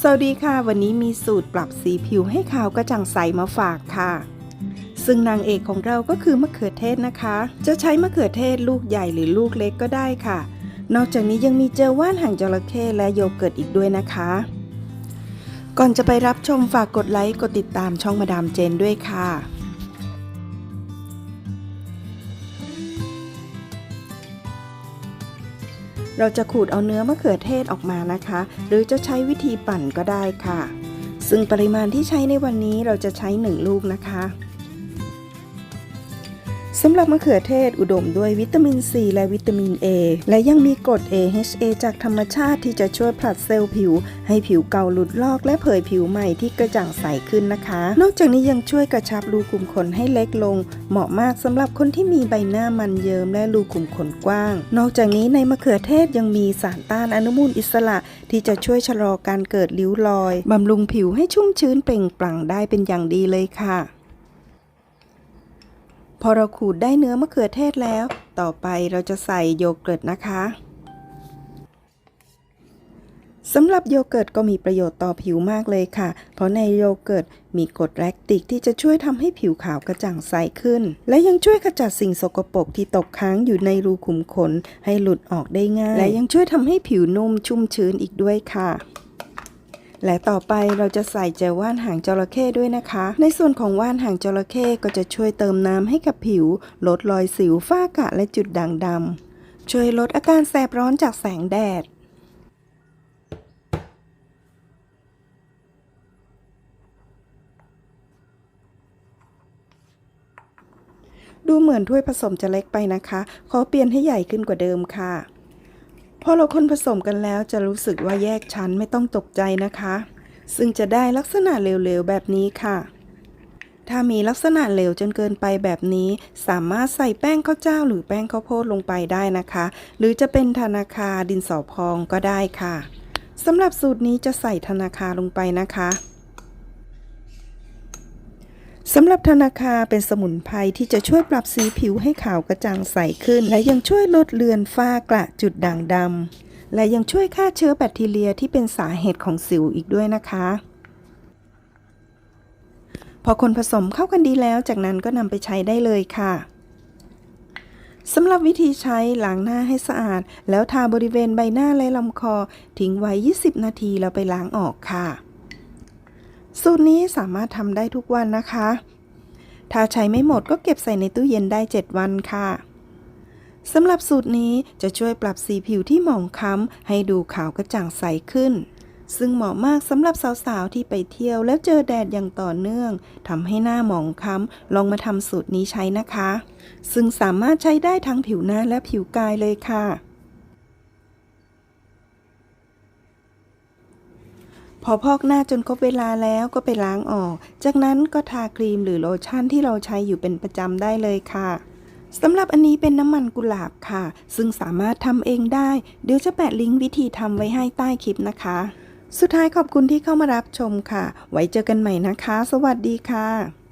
สวัสดีค่ะ วันนี้มีสูตรปรับสีผิวให้ขาวกระจ่างใสมาฝากค่ะ ซึ่งนางเอกของเราก็คือมะเขือเทศนะคะ จะใช้มะเขือเทศลูกใหญ่หรือลูกเล็กก็ได้ค่ะ นอกจากนี้ยังมีเจลว่านหางจระเข้และโยเกิร์ตอีกด้วยนะคะ ก่อนจะไปรับชมฝากกดไลค์กดติดตามช่องมาดามเจนด้วยค่ะ เราจะขูดเอาเนื้อมะเขือเทศออกมานะคะ หรือจะใช้วิธีปั่นก็ได้ค่ะ ซึ่งปริมาณที่ใช้ในวันนี้เราจะใช้ 1 ลูกนะคะ สำหรับมะเขือเทศอุดมด้วยวิตามินซีและวิตามิน A และยังมีกรด AHA จากธรรมชาติที่จะช่วยผลัดเซลล์ผิว ให้ผิวเก่าหลุดลอกและเผยผิวใหม่ที่กระจ่างใสขึ้นนะคะ นอกจากนี้ยังช่วยกระชับรูขุมขนให้เล็กลง เหมาะมากสำหรับคนที่มีใบหน้ามันเยิมและรูขุมขนกว้าง นอกจากนี้ในมะเขือเทศยังมีสารต้านอนุมูลอิสระ ที่จะช่วยชะลอการเกิดริ้วรอยบำรุงผิวให้ชุ่มชื้นเปล่งปลั่งได้เป็นอย่างดีเลยค่ะ พอเราขูดได้เนื้อมะเขือเทศแล้ว ต่อไปเราจะใส่โยเกิร์ตนะคะสำหรับโยเกิร์ตก็มีประโยชน์ต่อผิวมากเลยค่ะ เพราะในโยเกิร์ตมีกรดแลคติกที่จะช่วยทำให้ผิวขาวกระจ่างใสขึ้น และยังช่วยขจัดสิ่งสกปรกที่ตกค้างอยู่ในรูขุมขนให้หลุดออกได้ง่าย และยังช่วยทำให้ผิวนุ่มชุ่มชื้นอีกด้วยค่ะ และต่อไปเราจะใส่เจลว่านหางจระเข้ด้วยนะคะ ในส่วนของว่านหางจระเข้ก็จะช่วยเติมน้ำให้กับผิว ลดรอยสิวฝ้ากระและจุดด่างดำช่วยลดอาการแสบร้อนจากแสงแดดดูเหมือนถ้วยผสมจะเล็กไปนะคะ ขอเปลี่ยนให้ใหญ่ขึ้นกว่าเดิมค่ะ พอเราคนผสมกันแล้วจะรู้สึกว่าแยกชั้นไม่ต้องตกใจนะคะ ซึ่งจะได้ลักษณะเหลวๆแบบนี้ค่ะ ถ้ามีลักษณะเหลวจนเกินไปแบบนี้ สามารถใส่แป้งข้าวเจ้าหรือแป้งข้าวโพดลงไปได้นะคะ หรือจะเป็นธนาคาดินสอพองก็ได้ค่ะสำหรับสูตรนี้จะใส่ธนาคาลงไปนะคะ สำหรับธนาคาเป็นสมุนไพรที่จะช่วยปรับสีผิวให้ขาวกระจ่างใสขึ้น และยังช่วยลดเลือนฝ้ากระจุดด่างดำและยังช่วยฆ่าเชื้อแบคทีเรียที่เป็นสาเหตุของสิวอีกด้วยนะคะ พอคนผสมเข้ากันดีแล้วจากนั้นก็นำไปใช้ได้เลยค่ะสำหรับวิธีใช้ล้างหน้าให้สะอาด แล้วทาบริเวณใบหน้าและลำคอ ทิ้งไว้ 20 นาทีแล้วไปล้างออกค่ะ สูตรนี้สามารถทำได้ทุกวันนะคะ ถ้าใช้ไม่หมดก็เก็บใส่ในตู้เย็นได้ 7 วันค่ะสำหรับสูตรนี้จะช่วยปรับสีผิวที่หมองคล้ำให้ดูขาวกระจ่างใสขึ้น ซึ่งเหมาะมากสำหรับสาวๆที่ไปเที่ยวแล้วเจอแดดอย่างต่อเนื่องทำให้หน้าหมองคล้ำลองมาทำสูตรนี้ใช้นะคะ ซึ่งสามารถใช้ได้ทั้งผิวหน้าและผิวกายเลยค่ะ พอพอกหน้าจนครบเวลาแล้วก็ไปล้างออก จากนั้นก็ทาครีมหรือโลชั่นที่เราใช้อยู่เป็นประจำได้เลยค่ะสำหรับอันนี้เป็นน้ำมันกุหลาบค่ะ ซึ่งสามารถทำเองได้ เดี๋ยวจะแปะลิงก์วิธีทำไว้ให้ใต้คลิปนะคะ สุดท้ายขอบคุณที่เข้ามารับชมค่ะ ไว้เจอกันใหม่นะคะ สวัสดีค่ะ